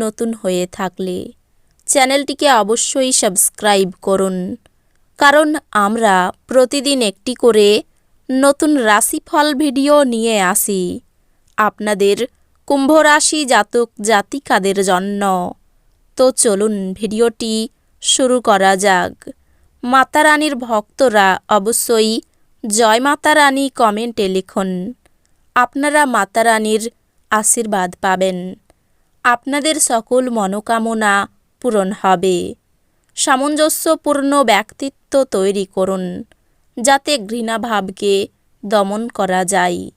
নতুন হয়ে থাকলে চ্যানেলটিকে অবশ্যই সাবস্ক্রাইব করুন। কারণ আমরা প্রতিদিন একটি করে নতুন রাশিফল ভিডিও নিয়ে আসি আপনাদের কুম্ভ জাতক জাতিকাদের জন্য। তো চলুন ভিডিওটি শুরু করা যাক। মাতা রানীর ভক্তরা অবশ্যই জয় মাতা কমেন্টে লিখুন। আপনারা মাতা রানীর আশীর্বাদ পাবেন। আপনাদের সকল মনোকামনা পূরণ হবে। সামঞ্জস্যপূর্ণ ব্যক্তিত্ব তৈরি করুন, যাতে ঘৃণাভাবকে দমন করা যায়।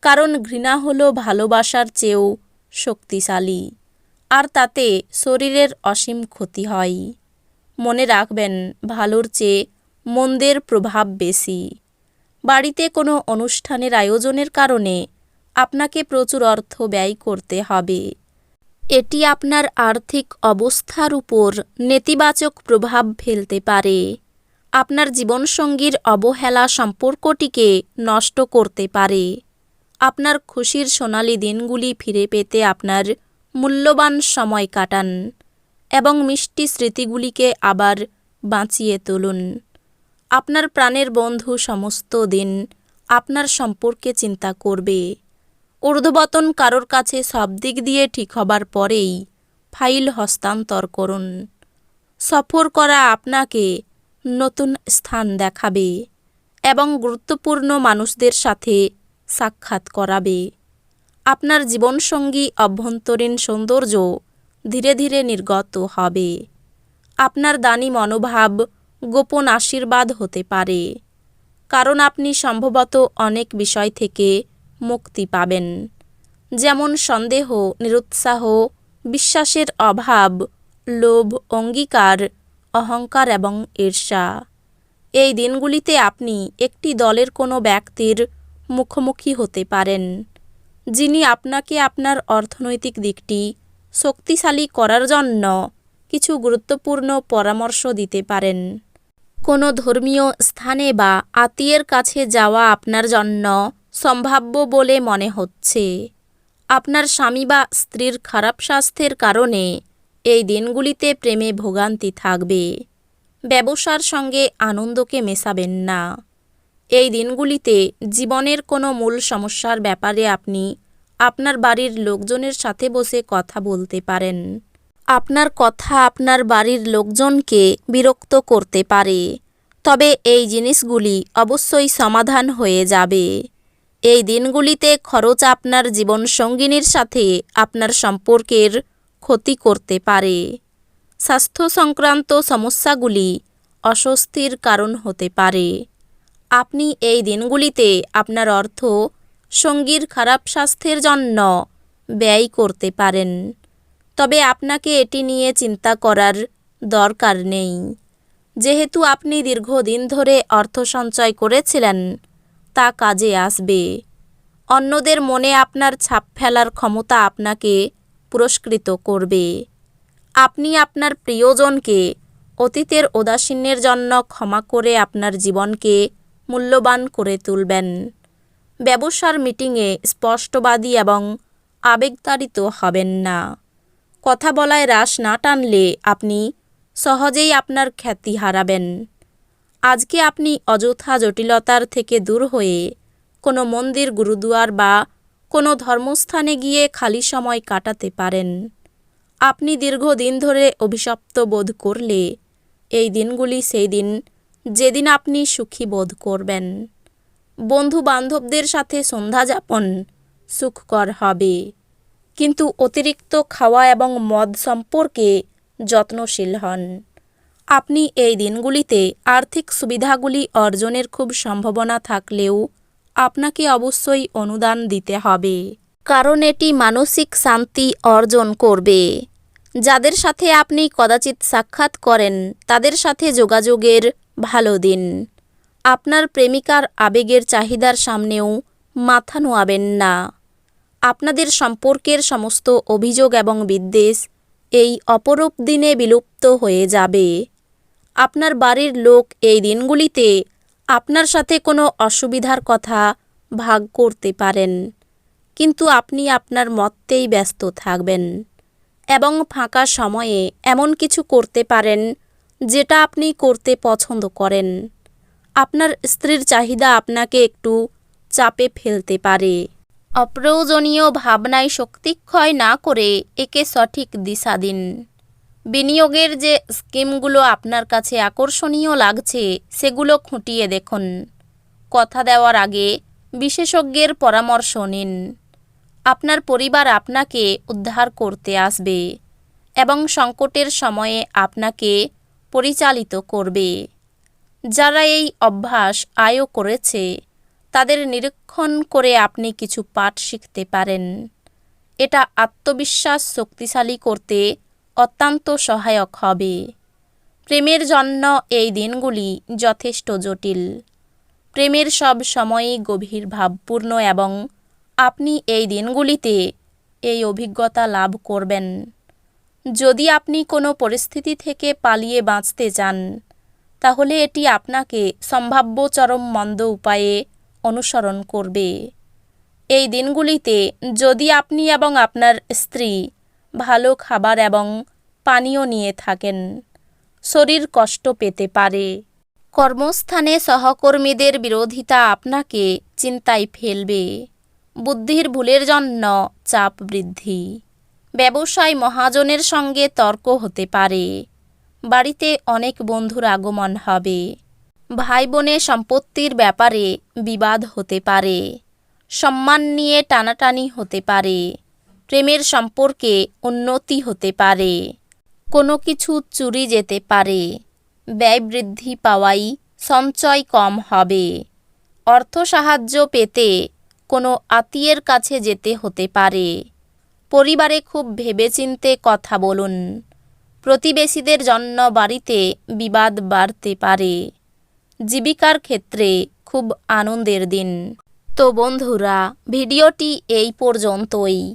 কারণ ঘৃণা হলো ভালোবাসার চেয়েও শক্তিশালী, আর তাতে শরীরের অসীম ক্ষতি হয়। মনে রাখবেন, ভালোর চেয়ে মন্দের প্রভাব বেশি। বাড়িতে কোনো অনুষ্ঠানের আয়োজনের কারণে আপনাকে প্রচুর অর্থ ব্যয় করতে হবে। এটি আপনার আর্থিক অবস্থার উপর নেতিবাচক প্রভাব ফেলতে পারে। আপনার জীবনসঙ্গীর অবহেলা সম্পর্কটিকে নষ্ট করতে পারে। আপনার খুশির সোনালি দিনগুলি ফিরে পেতে আপনার মূল্যবান সময় কাটান এবং মিষ্টি স্মৃতিগুলিকে আবার বাঁচিয়ে তুলুন। আপনার প্রাণের বন্ধু সমস্ত দিন আপনার সম্পর্কে চিন্তা করবে। ঊর্ধ্ববতন কারোর কাছে সব দিক দিয়ে ঠিক হবার পরেই ফাইল হস্তান্তর করুন। সফর করা আপনাকে নতুন স্থান দেখাবে এবং গুরুত্বপূর্ণ মানুষদের সাথে সাক্ষাৎ করাবে। আপনার জীবনসঙ্গী অভ্যন্তরীণ সৌন্দর্য ধীরে ধীরে নির্গত হবে। আপনার দানি মনোভাব গোপন আশীর্বাদ হতে পারে। কারণ আপনি সম্ভবত অনেক বিষয় থেকে মুক্তি পাবেন। যেমন সন্দেহ, নিরুৎসাহ, বিশ্বাসের অভাব, লোভ, অঙ্গীকার, অহংকার এবং ঈর্ষা। এই দিনগুলিতে আপনি একটি দলের কোনো ব্যক্তির মুখোমুখি হতে পারেন, যিনি আপনাকে আপনার অর্থনৈতিক দিকটি শক্তিশালী করার জন্য কিছু গুরুত্বপূর্ণ পরামর্শ দিতে পারেন। কোনো ধর্মীয় স্থানে বা আত্মীয়ের কাছে যাওয়া আপনার জন্য সম্ভাব্য বলে মনে হচ্ছে। আপনার স্বামী বা স্ত্রীর খারাপ স্বাস্থ্যের কারণে এই দিনগুলিতে প্রেমে ভোগান্তি থাকবে। ব্যবসার সঙ্গে আনন্দকে মেশাবেন না। এই দিনগুলিতে জীবনের কোনো মূল সমস্যার ব্যাপারে আপনি আপনার বাড়ির লোকজনের সাথে বসে কথা বলতে পারেন। আপনার কথা আপনার বাড়ির লোকজনকে বিরক্ত করতে পারে। তবে এই জিনিসগুলি অবশ্যই সমাধান হয়ে যাবে। এই দিনগুলিতে খরচ আপনার জীবনসঙ্গিনীর সাথে আপনার সম্পর্কের ক্ষতি করতে পারে। স্বাস্থ্য সংক্রান্ত সমস্যাগুলি অস্বস্তির কারণ হতে পারে। আপনি এই দিনগুলিতে আপনার অর্থ, সঙ্গীর খারাপ স্বাস্থ্যের জন্য ব্যয় করতে পারেন। তবে আপনাকে এটি নিয়ে চিন্তা করার দরকার নেই। যেহেতু আপনি দীর্ঘদিন ধরে অর্থ সঞ্চয় করেছিলেন তা কাজে আসবে। অন্যদের মনে আপনার ছাপ ফেলার ক্ষমতা আপনাকে পুরস্কৃত করবে। আপনি আপনার প্রিয়জনকে, অতীতের উদাসীনের জন্য ক্ষমা করে আপনার জীবনকে মূল্যবান করে তুলবেন। ব্যবসার মিটিংয়ে স্পষ্টবাদী এবং আবেগতাড়িত হবেন না। কথা বলায় রাশ না টানলে আপনি সহজেই আপনার খ্যাতি হারাবেন। আজকে আপনি অযথা জটিলতার থেকে দূর হয়ে কোনো মন্দির, গুরুদুয়ার বা কোনো ধর্মস্থানে গিয়ে খালি সময় কাটাতে পারেন। আপনি দীর্ঘদিন ধরে অভিশপ্ত বোধ করলে এই দিনগুলি সেই দিন যেদিন আপনি সুখী বোধ করবেন। বন্ধু বান্ধবদের সাথে সন্ধ্যা যাপন সুখকর হবে। কিন্তু অতিরিক্ত খাওয়া এবং মদ সম্পর্কে যত্নশীল হন। আপনি এই দিনগুলিতে আর্থিক সুবিধাগুলি অর্জনের খুব সম্ভাবনা থাকলেও আপনাকে অবশ্যই অনুদান দিতে হবে। কারণ এটি মানসিক শান্তি অর্জন করবে। যাদের সাথে আপনি কদাচিৎ সাক্ষাৎ করেন, তাদের সাথে যোগাযোগের ভালো দিন। আপনার প্রেমিকার আবেগের চাহিদার সামনেও মাথা নোয়াবেন না। আপনাদের সম্পর্কের সমস্ত অভিযোগ এবং বিদ্বেষ এই অপরূপ দিনে বিলুপ্ত হয়ে যাবে। আপনার বাড়ির লোক এই দিনগুলিতে আপনার সাথে কোনো অসুবিধার কথা ভাগ করতে পারেন। কিন্তু আপনি আপনার মত্তেই ব্যস্ত থাকবেন এবং ফাঁকা সময়ে এমন কিছু করতে পারেন যেটা আপনি করতে পছন্দ করেন। আপনার স্ত্রীর চাহিদা আপনাকে একটু চাপে ফেলতে পারে। অপ্রয়োজনীয় ভাবনায় শক্তিক্ষয় না করে একে সঠিক দিশা দিন। বিনিয়োগের যে স্কিমগুলো আপনার কাছে আকর্ষণীয় লাগছে, সেগুলো খুঁটিয়ে দেখুন। কথা দেওয়ার আগে বিশেষজ্ঞের পরামর্শ নিন। আপনার পরিবার আপনাকে উদ্ধার করতে আসবে এবং সংকটের সময়ে আপনাকে পরিচালিত করবে। যারা এই অভ্যাস আয়ও করেছে, তাদের নিরীক্ষণ করে আপনি কিছু পাঠ শিখতে পারেন। এটা আত্মবিশ্বাস শক্তিশালী করতে অত্যন্ত সহায়ক হবে। প্রেমের জন্য এই দিনগুলি যথেষ্ট জটিল। প্রেমের সব সময়ই গভীর ভাবপূর্ণ এবং আপনি এই দিনগুলিতে এই অভিজ্ঞতা লাভ করবেন। যদি আপনি কোনো পরিস্থিতি থেকে পালিয়ে বাঁচতে চান, তাহলে এটি আপনাকে সম্ভাব্য চরম মন্দ উপায়ে অনুসরণ করবে। এই দিনগুলিতে যদি আপনি এবং আপনার স্ত্রী ভালো খাবার এবং পানীয় নিয়ে থাকেন। শরীর কষ্ট পেতে পারে। কর্মস্থানে সহকর্মীদের বিরোধিতা আপনাকে চিন্তায় ফেলবে। বুদ্ধির ভুলের জন্য চাপ বৃদ্ধি। ব্যবসায় মহাজনের সঙ্গে তর্ক হতে পারে। বাড়িতে অনেক বন্ধুর আগমন হবে। ভাই বোনের সম্পত্তির ব্যাপারে বিবাদ হতে পারে। সম্মান নিয়ে টানাটানি হতে পারে। প্রেমের সম্পর্কে উন্নতি হতে পারে। কোনো কিছু চুরি যেতে পারে। ব্যয় বৃদ্ধি পাওয়াই সঞ্চয় কম হবে। অর্থ সাহায্য পেতে কোনো আত্মীয়ের কাছে যেতে হতে পারে। পরিবারে খুব ভেবেচিন্তে কথা বলুন। প্রতিবেশীদের জন্য বাড়িতে বিবাদ বাড়তে পারে। জীবিকার ক্ষেত্রে খুব আনন্দের দিন। তো বন্ধুরা, ভিডিওটি এই পর্যন্তই।